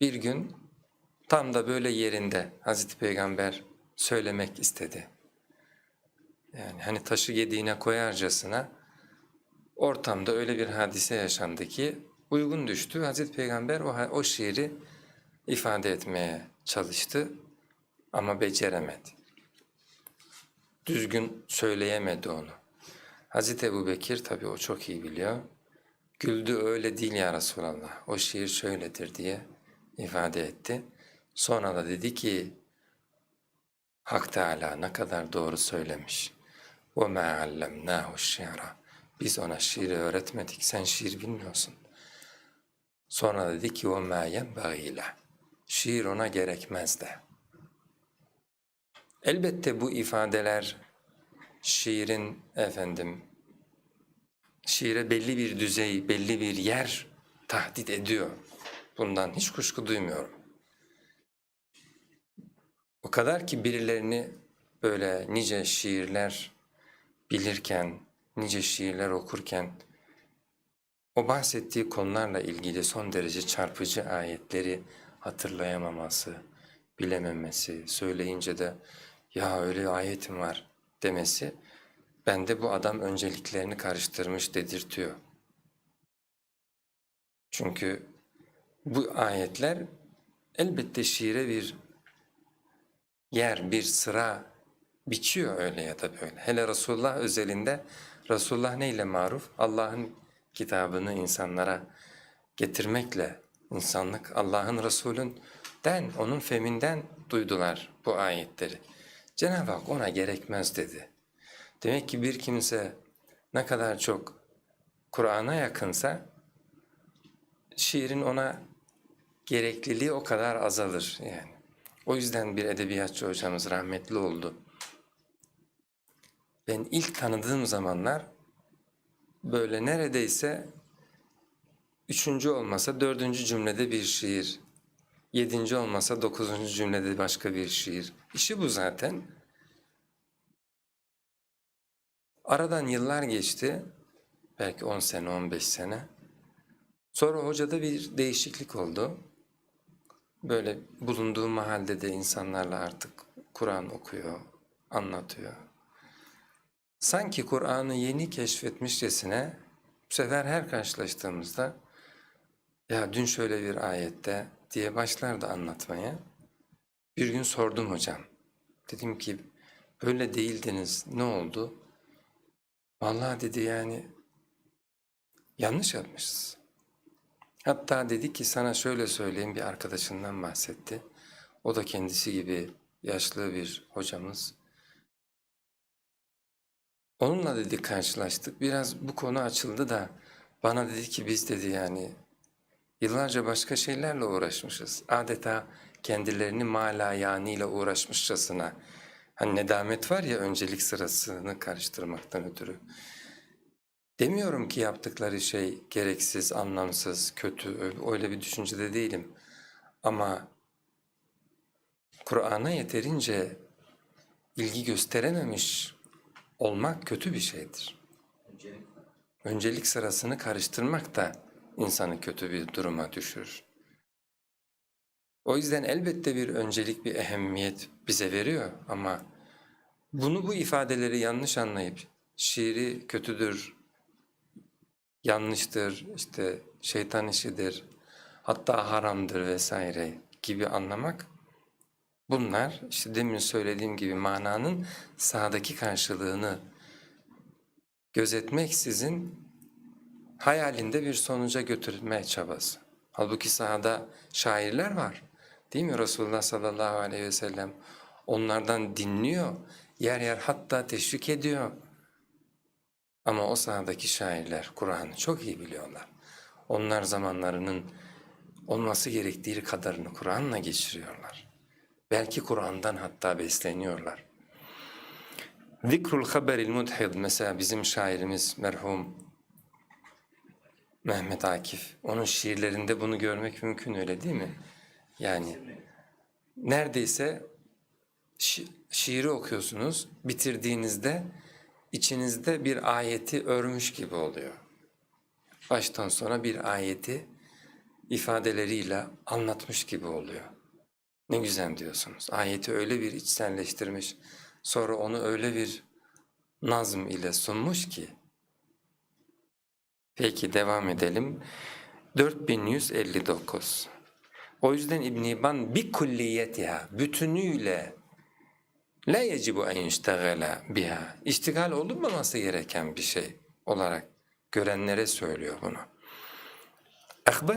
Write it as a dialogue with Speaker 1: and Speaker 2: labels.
Speaker 1: Bir gün tam da böyle yerinde Hazreti Peygamber söylemek istedi. Yani hani taşı yediğine koyarcasına ortamda öyle bir hadise yaşandı ki uygun düştü. Hazreti Peygamber o, o şiiri ifade etmeye çalıştı ama beceremedi. Düzgün söyleyemedi onu. Hazreti Ebu Bekir tabii o çok iyi biliyor. Güldü öyle değil ya Resulallah. O şiir şöyledir diye ifade etti. Sonra da dedi ki Hak Teala ne kadar doğru söylemiş. وَمَا عَلَّمْنَاهُ الشِّعْرَ Biz ona şiiri öğretmedik, sen şiir bilmiyorsun. Sonra dedi ki وَمَا يَنْبَغِي لَهُ Şiir ona gerekmez de. Elbette bu ifadeler şiirin efendim şiire belli bir düzey, belli bir yer tahdit ediyor. Bundan hiç kuşku duymuyorum. O kadar ki birilerini böyle nice şiirler bilirken, nice şiirler okurken o bahsettiği konularla ilgili son derece çarpıcı ayetleri hatırlayamaması, bilememesi, söyleyince de ya öyle ayetim var demesi bende bu adam önceliklerini karıştırmış dedirtiyor. Çünkü bu ayetler elbette şiire bir yer, bir sıra biçiyor öyle ya da böyle. Hele Resulullah özelinde Resulullah neyle maruf? Allah'ın kitabını insanlara getirmekle insanlık Allah'ın Resulünden, onun feminden duydular bu ayetleri. Cenab-ı Hak ona gerekmez dedi. Demek ki bir kimse ne kadar çok Kur'an'a yakınsa şiirin ona gerekliliği o kadar azalır yani. O yüzden bir edebiyatçı hocamız rahmetli oldu. Ben ilk tanıdığım zamanlar böyle neredeyse üçüncü olmasa dördüncü cümlede bir şiir, yedinci olmasa dokuzuncu cümlede başka bir şiir. İşi bu zaten. Aradan yıllar geçti, belki on sene, on beş sene. Sonra hocada bir değişiklik oldu. Böyle bulunduğu mahallede de insanlarla artık Kur'an okuyor, anlatıyor. Sanki Kur'an'ı yeni keşfetmişçesine bu sefer her karşılaştığımızda ya dün şöyle bir ayette diye başlardı anlatmaya. Bir gün sordum hocam. Dedim ki böyle değildiniz ne oldu? Vallahi dedi yani yanlış yapmışız. Hatta dedi ki sana şöyle söyleyeyim bir arkadaşından bahsetti. O da kendisi gibi yaşlı bir hocamız. Onunla dedi karşılaştık. Biraz bu konu açıldı da bana dedi ki biz dedi yani yıllarca başka şeylerle uğraşmışız. Adeta kendilerini mala ile uğraşmışçasına. Hani nedamet var ya öncelik sırasını karıştırmaktan ötürü. Demiyorum ki yaptıkları şey gereksiz, anlamsız, kötü, öyle bir düşüncede değilim. Ama Kur'an'a yeterince ilgi gösterememiş olmak kötü bir şeydir. Öncelik sırasını karıştırmak da insanı kötü bir duruma düşürür. O yüzden elbette bir öncelik, bir ehemmiyet bize veriyor ama bunu bu ifadeleri yanlış anlayıp şiiri kötüdür, yanlıştır, işte şeytan işidir, hatta haramdır vesaire gibi anlamak bunlar işte demin söylediğim gibi mananın sahadaki karşılığını gözetmeksizin hayalinde bir sonuca götürme çabası. Halbuki sahada şairler var. Değil mi Resulullah sallallahu aleyhi ve sellem? Onlardan dinliyor, yer yer hatta teşvik ediyor. Ama o sahadaki şairler Kur'an'ı çok iyi biliyorlar. Onlar zamanlarının olması gerektiği kadarını Kur'an'la geçiriyorlar. Belki Kur'an'dan hatta besleniyorlar. Zikrul haberil mudhid mesela bizim şairimiz merhum Mehmet Akif. Onun şiirlerinde bunu görmek mümkün öyle değil mi? Yani neredeyse şi şiiri okuyorsunuz, bitirdiğinizde içinizde bir ayeti örmüş gibi oluyor. Baştan sona bir ayeti ifadeleriyle anlatmış gibi oluyor. Ne güzel diyorsunuz. Ayeti öyle bir içselleştirmiş, sonra onu öyle bir nazm ile sunmuş ki. Peki devam edelim. 4159. O yüzden İbn İbban bir kulliyetiha, bütünüyle la yecibu en yüştegala biha. İştigal olunmaması gereken bir şey olarak görenlere söylüyor bunu.